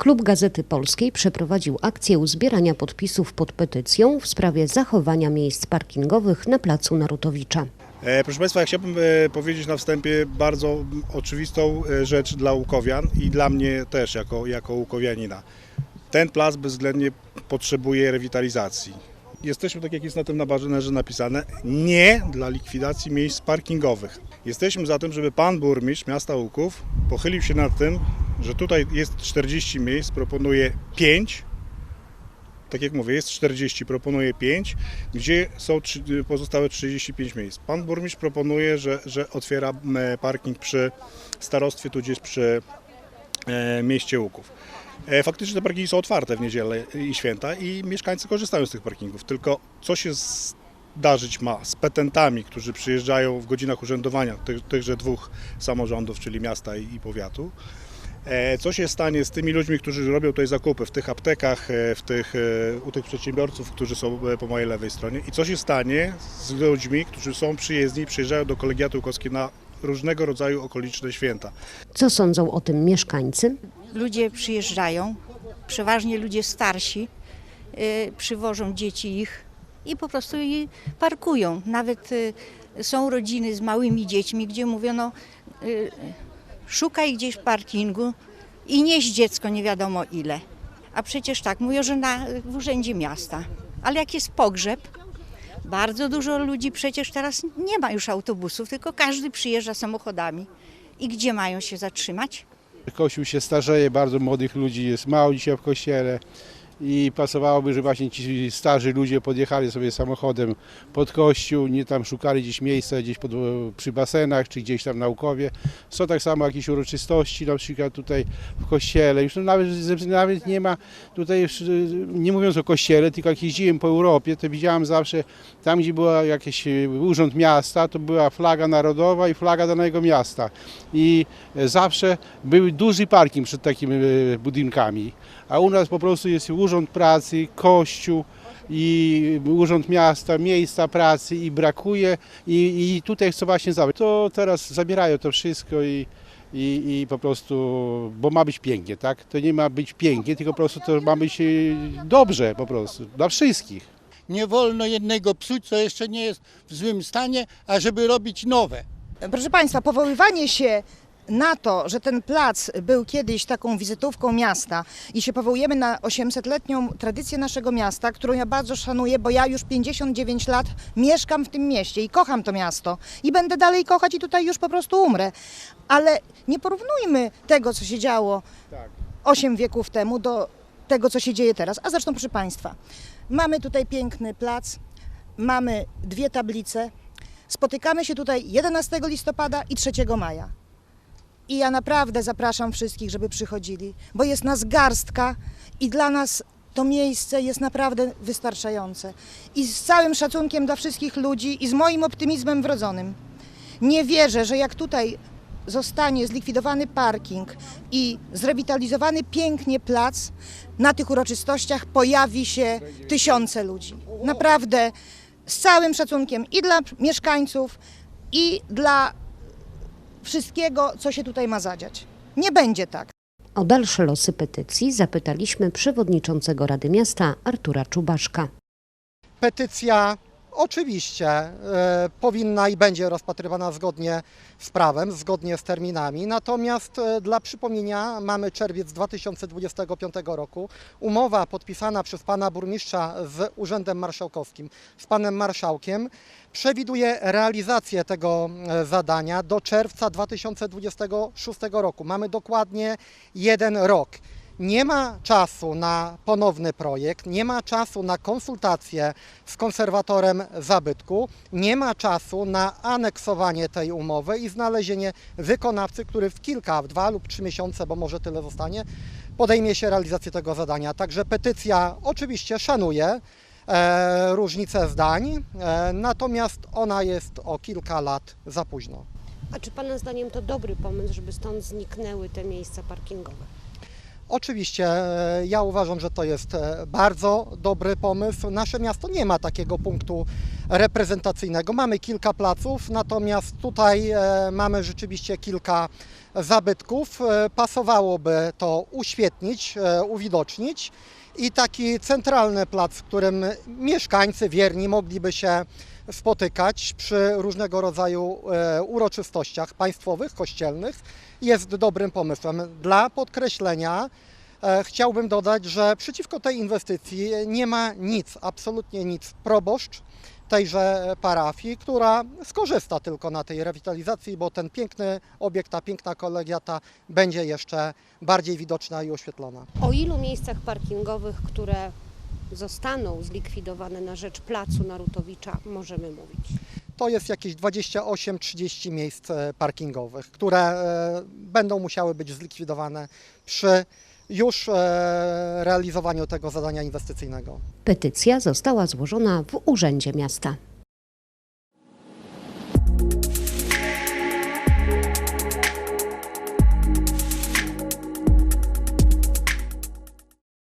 Klub Gazety Polskiej przeprowadził akcję uzbierania podpisów pod petycją w sprawie zachowania miejsc parkingowych na placu Narutowicza. E, Proszę Państwa, chciałbym e, powiedzieć na wstępie bardzo oczywistą e, rzecz dla Łukowian i dla mnie też jako, jako Łukowianina. Ten plac bezwzględnie potrzebuje rewitalizacji. Jesteśmy, tak jak jest na tym nabarze napisane, nie dla likwidacji miejsc parkingowych. Jesteśmy za tym, żeby Pan Burmistrz miasta Łuków pochylił się nad tym, że tutaj jest 40 miejsc, proponuje 5, tak jak mówię, jest 40, proponuje 5, gdzie są pozostałe 35 miejsc. Pan burmistrz proponuje, że, że otwiera m, parking przy starostwie, tudzież przy e, mieście Łuków. E, faktycznie te parkingi są otwarte w niedzielę i święta i mieszkańcy korzystają z tych parkingów. Tylko co się zdarzyć ma z petentami, którzy przyjeżdżają w godzinach urzędowania tych, tychże dwóch samorządów, czyli miasta i, i powiatu, E, Co się stanie z tymi ludźmi, którzy robią tutaj zakupy w tych aptekach, e, w tych, e, u tych przedsiębiorców, którzy są e, po mojej lewej stronie? I co się stanie z ludźmi, którzy są przyjezdni i przyjeżdżają do kolegiatu Łukowskiej na różnego rodzaju okoliczne święta? Co sądzą o tym mieszkańcy? ludzie przyjeżdżają, przeważnie ludzie starsi, przywożą dzieci ich i po prostu je parkują. Nawet są rodziny z małymi dziećmi, gdzie mówiono szukaj gdzieś parkingu i nieś dziecko nie wiadomo ile. A przecież tak, mówią, że na, w urzędzie miasta. Ale jak jest pogrzeb, bardzo dużo ludzi przecież teraz nie ma już autobusów, tylko każdy przyjeżdża samochodami. I gdzie mają się zatrzymać? Kościół się starzeje, bardzo młodych ludzi jest mało dzisiaj w kościele i pasowałoby, że właśnie ci starzy ludzie podjechali sobie samochodem pod kościół, nie tam szukali gdzieś miejsca gdzieś pod, przy basenach czy gdzieś tam na Łukowie. Są tak samo jakieś uroczystości na przykład tutaj w kościele. Już nawet, nawet nie ma tutaj, nie mówiąc o kościele, tylko jak jeździłem po Europie, to widziałem zawsze tam, gdzie był jakiś y, urząd miasta, to była flaga narodowa i flaga danego miasta. I e, zawsze był duży parking przed takimi e, budynkami. A u nas po prostu jest urząd pracy, kościół i urząd miasta, miejsca pracy i brakuje i, i tutaj chcą właśnie zabrać. To teraz zabierają to wszystko i, i, i po prostu, bo ma być pięknie, tak? To nie ma być pięknie, tylko po prostu to ma być e, dobrze po prostu, dla wszystkich. Nie wolno jednego psuć, co jeszcze nie jest w złym stanie, a żeby robić nowe. Proszę Państwa, powoływanie się na to, że ten plac był kiedyś taką wizytówką miasta i się powołujemy na 800-letnią tradycję naszego miasta, którą ja bardzo szanuję, bo ja już 59 lat mieszkam w tym mieście i kocham to miasto i będę dalej kochać i tutaj już po prostu umrę. Ale nie porównujmy tego, co się działo 8 wieków temu do tego, co się dzieje teraz. A zresztą, proszę Państwa, mamy tutaj piękny plac, mamy dwie tablice, Spotykamy się tutaj 11 listopada i 3 maja. I ja naprawdę zapraszam wszystkich, żeby przychodzili, bo jest nas garstka i dla nas to miejsce jest naprawdę wystarczające. I z całym szacunkiem dla wszystkich ludzi i z moim optymizmem wrodzonym. Nie wierzę, że jak tutaj zostanie zlikwidowany parking i zrewitalizowany pięknie plac, na tych uroczystościach pojawi się tysiące ludzi. Naprawdę z całym szacunkiem i dla mieszkańców, i dla wszystkiego, co się tutaj ma zadziać. Nie będzie tak. O dalsze losy petycji zapytaliśmy przewodniczącego Rady Miasta Artura Czubaszka. Petycja oczywiście e, powinna i będzie rozpatrywana zgodnie z prawem, zgodnie z terminami. Natomiast e, dla przypomnienia mamy czerwiec 2025 roku. Umowa podpisana przez pana burmistrza z Urzędem Marszałkowskim, z panem marszałkiem, przewiduje realizację tego e, zadania do czerwca 2026 roku. Mamy dokładnie jeden rok. Nie ma czasu na ponowny projekt, nie ma czasu na konsultacje z konserwatorem zabytku, nie ma czasu na aneksowanie tej umowy i znalezienie wykonawcy, który w kilka, w dwa lub trzy miesiące, bo może tyle zostanie, podejmie się realizacji tego zadania. Także petycja oczywiście szanuje e, różnice zdań, e, natomiast ona jest o kilka lat za późno. A czy Pana zdaniem to dobry pomysł, żeby stąd zniknęły te miejsca parkingowe? Oczywiście e, ja uważam, że to jest e, bardzo dobry pomysł. Nasze miasto nie ma takiego punktu reprezentacyjnego. Mamy kilka placów, natomiast tutaj e, mamy rzeczywiście kilka zabytków. E, Pasowałoby to uświetnić, e, uwidocznić i taki centralny plac, w którym mieszkańcy wierni mogliby się spotykać przy różnego rodzaju uroczystościach państwowych, kościelnych, jest dobrym pomysłem. Dla podkreślenia chciałbym dodać, że przeciwko tej inwestycji nie ma nic, absolutnie nic proboszcz tejże parafii, która skorzysta tylko na tej rewitalizacji, bo ten piękny obiekt, ta piękna kolegiata będzie jeszcze bardziej widoczna i oświetlona. O ilu miejscach parkingowych, które zostaną zlikwidowane na rzecz placu Narutowicza możemy mówić? To jest jakieś 28-30 miejsc e, parkingowych, które e, będą musiały być zlikwidowane przy już e, realizowaniu tego zadania inwestycyjnego. Petycja została złożona w Urzędzie Miasta.